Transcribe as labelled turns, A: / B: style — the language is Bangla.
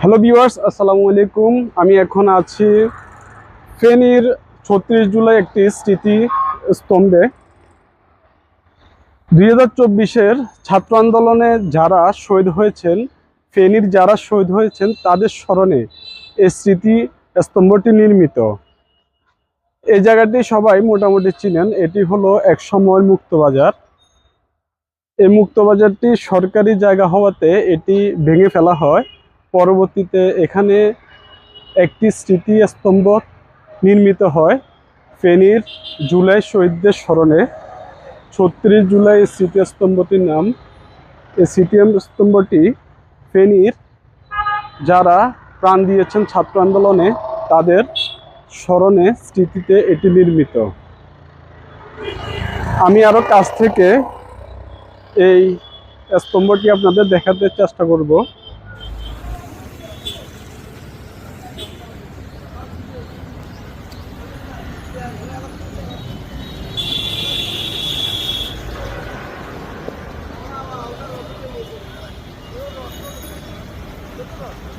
A: হ্যালো ভিউয়ার্স, আসসালামু আলাইকুম। আমি এখন আছি ফেনীর ছত্রিশ জুলাই একটি স্মৃতি স্তম্ভে। দুই হাজার চব্বিশের ছাত্র আন্দোলনে যারা শহীদ হয়েছেন, ফেনীর যারা শহীদ হয়েছেন, তাদের স্মরণে এই স্মৃতি স্তম্ভটি নির্মিত। এই জায়গাটি সবাই মোটামুটি চিনেন। এটি হলো এক সময় মুক্তবাজার। এই মুক্তবাজারটি সরকারি জায়গা হওয়াতে এটি ভেঙে ফেলা হয়। পরবর্তীতে এখানে একটি স্মৃতিস্তম্ভ নির্মিত হয় ফেনীর জুলাই শহীদদের স্মরণে। ছত্রিশ জুলাই স্মৃতিস্তম্ভটির নাম। এই স্মৃতিস্তম্ভটি ফেনীর যারা প্রাণ দিয়েছেন ছাত্র আন্দোলনে, তাদের স্মরণে স্মৃতিতে এটি নির্মিত। আমি আরও কাছ থেকে এই স্তম্ভটি আপনাদের দেখাতে চেষ্টা করব। Gracias.